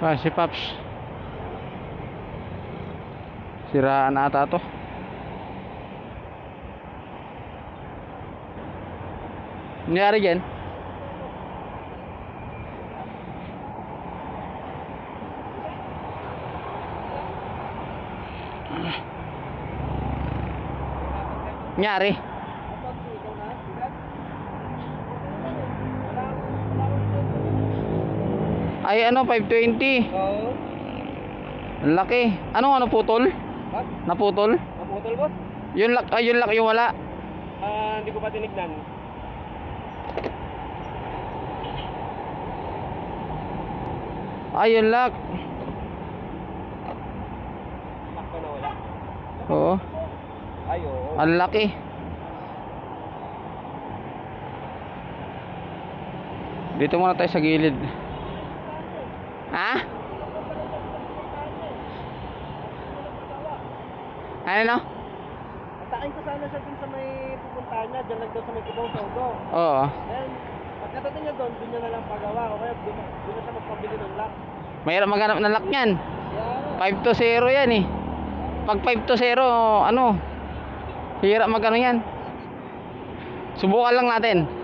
Ah, si Paps. Siraan ata to. Nangyari dyan? Nangyari? Ay ano, 520. Oo. Ang laki. Anong ano putol? Boss, Naputol? naputol boss? Yun lak, ay yun lak yung wala. Ah, hindi ko pa tinignan. Ay yun lak. Sakto na wala. Oo. Ay, oo. Ang laki. Dito muna tayo sa gilid. Ha? Ano no? Atakin ko sana siya dun sa may pupuntahan niya, dyan lang daw sa may kubong sogo. Oo. Then, pagkatating niya doon, dun niya na lang pagawa. O kaya dun, dun na siya magpabili ng lock. Mahirap maghanap ng lock niyan. Yeah. 5 to 0 yan eh. Pag 5 to 0, ano? Hirap magano yan. Subukan lang natin.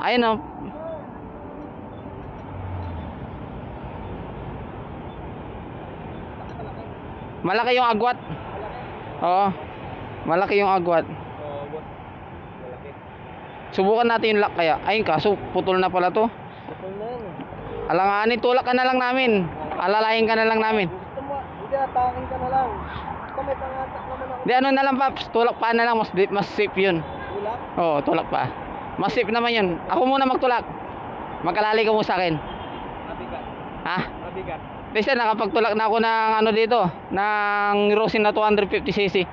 Ayun oh. Malaki yung agwat. Oo. Malaki yung agwat. Subukan natin yung lock kaya. Ayun kaso putol na pala to. Putol na yan eh. Alanganin, tulak ka na lang namin. Alalayin ka na lang namin. Gusto mo, hindi ka na lang. Ito may pangatak naman ako. Di ano na lang paps, tulak pa na lang, mas, mas safe yun. Ulak. Oo, tulak pa. Mas safe naman yun. Ako muna magtulak. Magkalali ka mo sa akin. Mabigat. Ha? Mabigat. Kasi nakapagtulak na ako ng ano dito, ng Rosin na 250cc. Ah,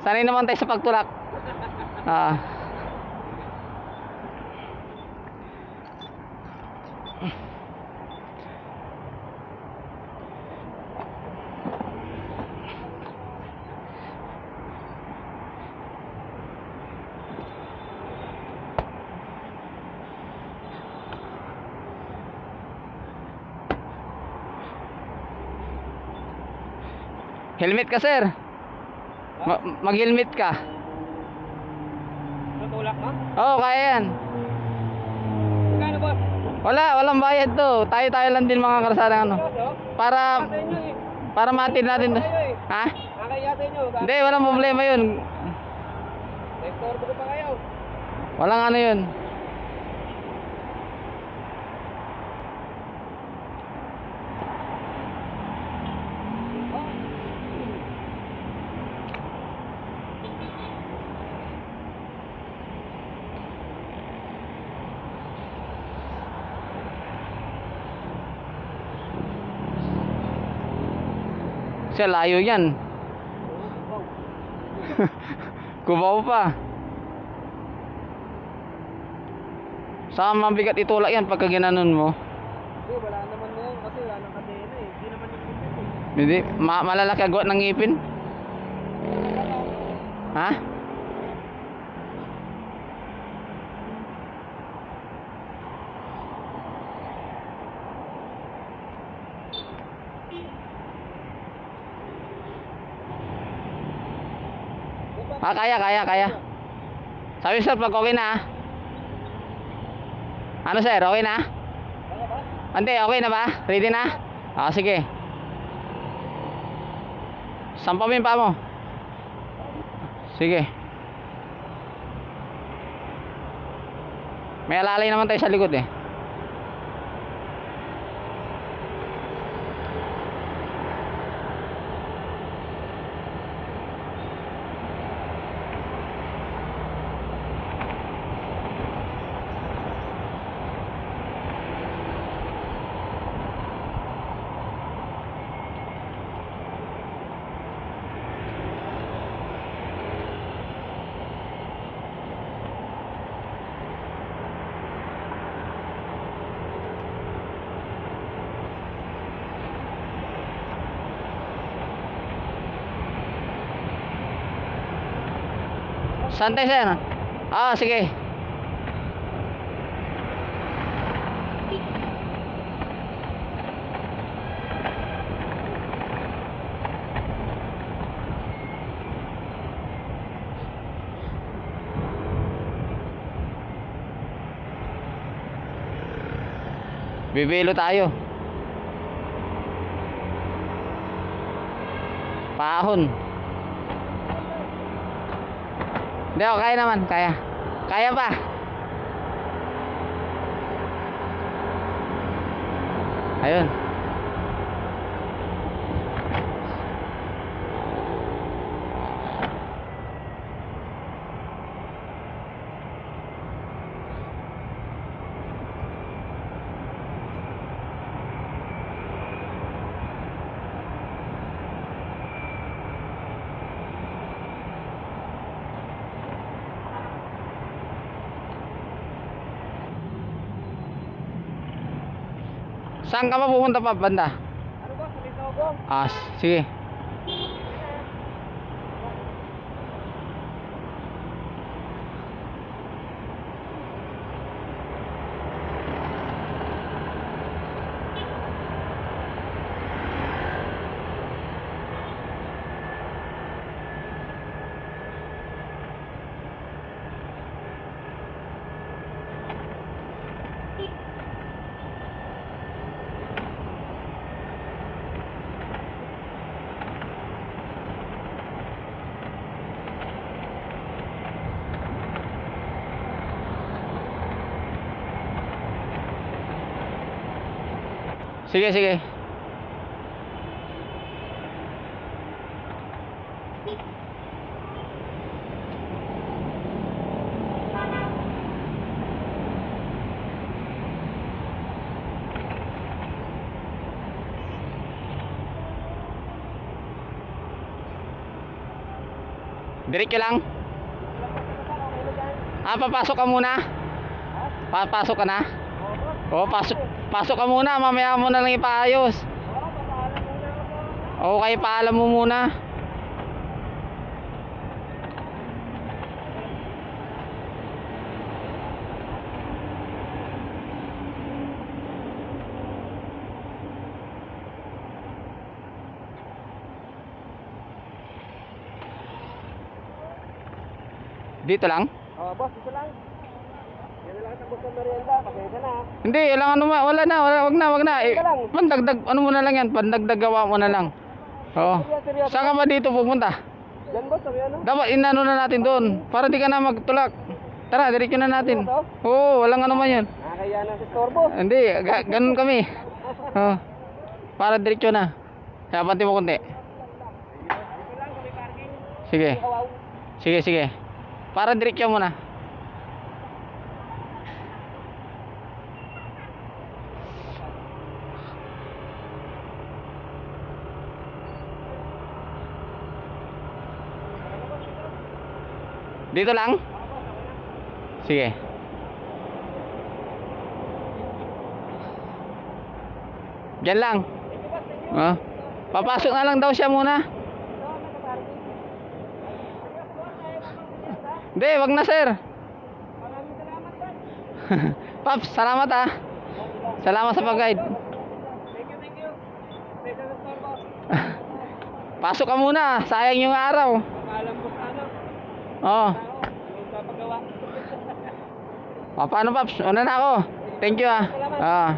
Sanay naman tayo sa pagtulak. Ah. Helmet ka, sir. Ma- mag-helmet ka. natulak na? Oo, kaya yan. Magkano boss? Wala, walang bayad to. Tayo-tayo lang din mga karasada ano. Para eh. para matid natin eh. Ha? Nakaya sa inyo. Hindi, walang problema 'yun. Rektorbo ko pa kayo. Walang ano 'yun. Siya layo yan. Kubaw pa. Saka mabigat itulak yan pagka ginanon mo. Hindi, wala naman na kasi wala nang kadena eh. Hindi naman yung ipin eh. Hindi, ma malalaki agwat ng ngipin. Ha? Ah, kaya, kaya, kaya. Sabi sir, pag okay na ah. Ano sir, okay na? Ante, okay na ba? Ready na? Ah, sige. Sampa mo yung paa mo. Sige. May alalay naman tayo sa likod eh. Santay sir? Ah, sige. Bibilo tayo. Pahon. Hindi ako, kaya naman, kaya. Kaya pa. Ayun. Saan ka pa pupunta pa, banda? Ano ba? Sa Lisogo? Ah, sige. Sige, sige. Diretso lang. Ah, papasok ka muna. Papasok ka na. Oo, pasok, pasok ka muna. Mamaya mo na lang ipaayos. Okay, paalam mo muna. Dito lang? Oh, boss, ito lang. Hindi, ilang ano ma, wala na, wala, wag na, wag na. Eh, pandagdag, ano mo na lang yan, pandagdag gawa mo na lang. Oo. Saan ka ba dito pupunta? Yan boss, sabi ano? Dapat inano na natin doon, para di ka na magtulak. Tara, diretso na natin. Oo, walang ano man yun. Nakakaya na si Storbo. Hindi, ga- ganun kami. Oo. Para diretso na. Kaya panti mo konti. Sige, sige, sige. Para diretso mo na. Dito lang? Sige. Diyan lang. Ah. Papasok na lang daw siya muna. Hindi, wag na sir. Paps, salamat ah. Salamat sa pag-guide. Thank you, thank you. Pasok ka muna, sayang yung araw. Paalam ko Yung papagawa. Oh. Paano Paps? Una na ako. Thank you ah. Ah.